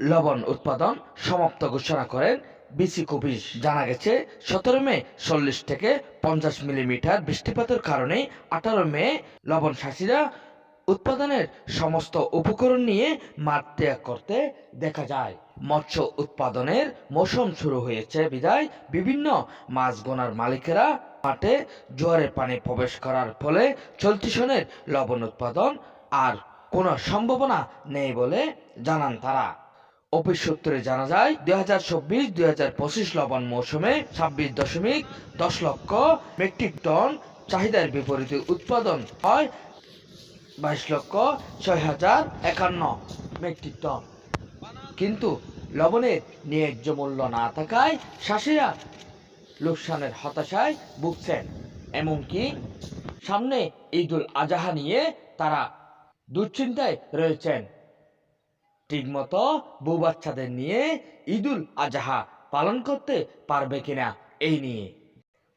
লবণ উৎপাদন সমাপ্ত ঘোষণা করেন বিসি কপিস। জানা গেছে, সতেরো মে চল্লিশ থেকে পঞ্চাশ মিলিমিটার বৃষ্টিপাতের কারণে আঠারো মে লবণ চাষিরা উৎপাদনের সমস্ত উপকরণ নিয়ে মাঠ ত্যাগ করতে দেখা যায়। মৎস্য উৎপাদনের মৌসুম শুরু হয়েছে বিদায়। বিভিন্ন মাছ গোনার মালিকেরা মাঠে জোয়ারের পানি প্রবেশ করার ফলে চলতি সনের লবণ উৎপাদন আর কোনো সম্ভাবনা নেই বলে জানান তারা। অফিস সূত্রে জানা যায়, দুই হাজার চব্বিশ, দুই হাজার পঁচিশ লবণ মৌসুমে ছাব্বিশ দশমিক দশ লক্ষ মেট্রিক টন চাহিদার বিপরীতে উৎপাদন হয় বাইশ লক্ষ ছয় হাজার একান্ন মেট্রিক টন। কিন্তু লবণের ন্যায্য মূল্য না থাকায় চাষিরা লোকসানের হতাশায় ভুগছেন। এমনকি সামনে ঈদুল আজহা নিয়ে তারা দুশ্চিন্তায় রয়েছেন। ঠিকমতো বউ বাচ্চাদের নিয়ে ঈদুল আজহা পালন করতে পারবে কিনা এই নিয়ে।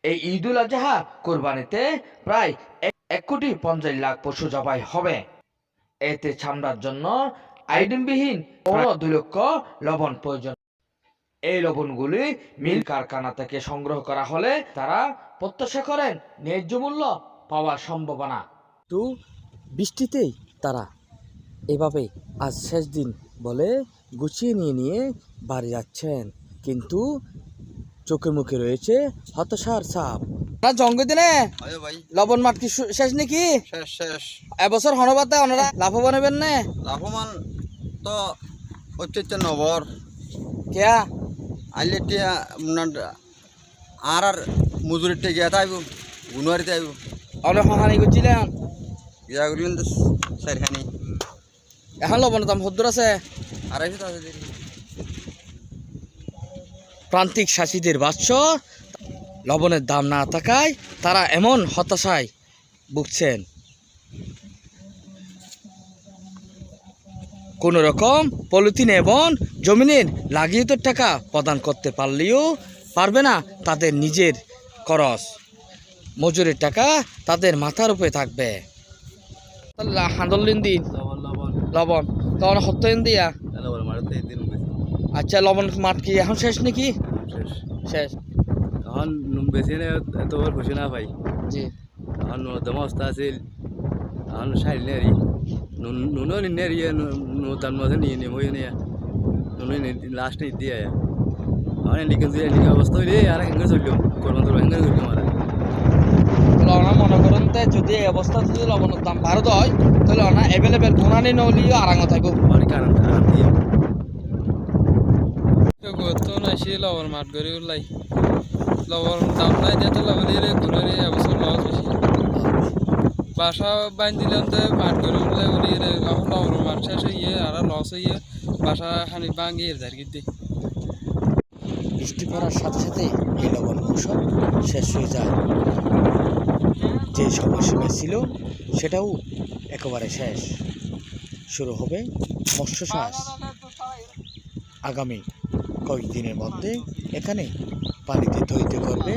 এই ঈদুল আজহা কোরবানিতে প্রায় এক- কোটি পঞ্চাশ লাখ পশু জবাই হবে। এতে চামড়ার জন্য আইডিনবিহীন পনেরো দুই লক্ষ লবণ প্রয়োজন। এই লবণগুলি মিল কারখানা থেকে সংগ্রহ করা হলে তারা প্রত্যাশা করেন ন্যায্য মূল্য পাওয়ার সম্ভাবনা। তো বৃষ্টিতেই তারা এভাবে আজ শেষ দিন বলে গুছিয়ে নিয়ে নিয়ে বাড়ি যাচ্ছেন। কিন্তু চোখে মুখে রয়েছে হতাশার সাপ না জঙ্গ দিনে লবণ মাঠ কি শেষ নাকি? শেষ শেষ। এবছর হনবাতে ওনারা লাভবান হবেন না? লাভমান তো নবর কেয়া? আইলে টিয়া আর আর মজুরি টেকিয়া তাইব গুনুয়ারিতে আইব। অনেক হানি করছিলেন? ইয়া করলেন তো চারখানি এখন লবণের দাম সত্তর আছে। আড়াইশো আছে প্রান্তিক চাষিদের বাচ্চ লবণের দাম না থাকায় তারা এমন হতাশায় ভুগছেন। কোন রকম পলিথিন এবং জমিনের লাগিত টাকা প্রদান করতে পারলেও পারবে না তাদের নিজের খরচ। মজুরির টাকা তাদের মাথার উপরে থাকবে। হাঁদলিন দিন লবণ। তখন সত্তর দিয়া? আচ্ছা লবণ মাঠ কি এখন শেষ নাকি? শেষ। শেষ। এখন বেশি না এত খুশি না ভাই। জি। এখন নর্দম অবস্থা আছিল এখন সাইল নেরি নুনো নেরি নূতন মধ্যে নিয়ে নিয়ে মই নিয়ে। নুনো লাস্ট নিয়ে দিয়ে। এখন এদিকে এদিকে অবস্থা হইলে আর হেঙ্গে চলল। করব তো হেঙ্গে চলল আমার লবণ মনে করুন তে যদি এই অবস্থা যদি লবণের দাম ভারত হয় তাহলে অনা এভেলেবেল গুণানি নলিও আরাঙ্গ থাকব। গত নাইছি লবণ মাত কৰি ওলাই। লবণ দাম নাই বাসা বাইন লবণ শেষ হইয়ে আর লস হইয়ে বাসা খানি ভাঙিয়ে বৃষ্টি পড়ার সাথে সাথে এই লবণ মৌসুম শেষ হয়ে যায়। যে সময়সীমা ছিল, সেটাও একেবারে শেষ। শুরু হবে মৎস্য চাষ। আগামী কয়েকদিনের মধ্যে এখানে পানিতে ধৈতে করবে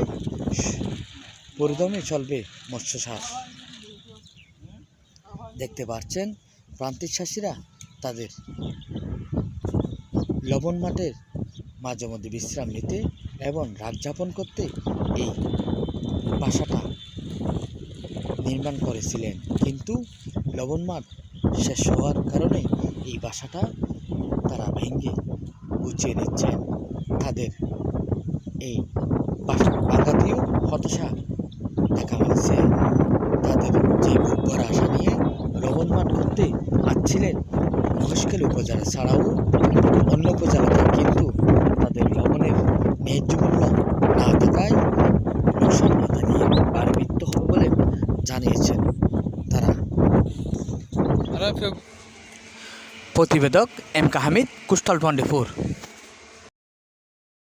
পরিদমে চলবে মৎস্য চাষ। দেখতে পাচ্ছেন, প্রান্তিক চাষিরা তাদের লবণ মাঠের মাঝে মধ্যে বিশ্রাম নিতে এবং রাত যাপন করতে এই বাসাটা নির্মাণ করেছিলেন। কিন্তু লবণ মাঠ শেষ হওয়ার কারণে এই বাসাটা তারা ভেঙে গুছিয়ে দিচ্ছেন তাদের এই বাসা বাগাতেও হতাশা দেখা হয়েছে তাদের যে বুকভরা আশা নিয়ে লবণ মাঠ করতে আসছিলেন মহেশখালী উপজেলা ছাড়াও অন্য উপজেলাতে কিন্তু তাদের লবণের ন্যায্য মূল্য না থাকায় লোকসান মাথা নিয়ে বাড়ি মৃত্যু হবে বলে জানিয়েছেন তারা আর প্রতিবেদক এম কাহামিদ কুস্টাল টোয়েন্টি ফোর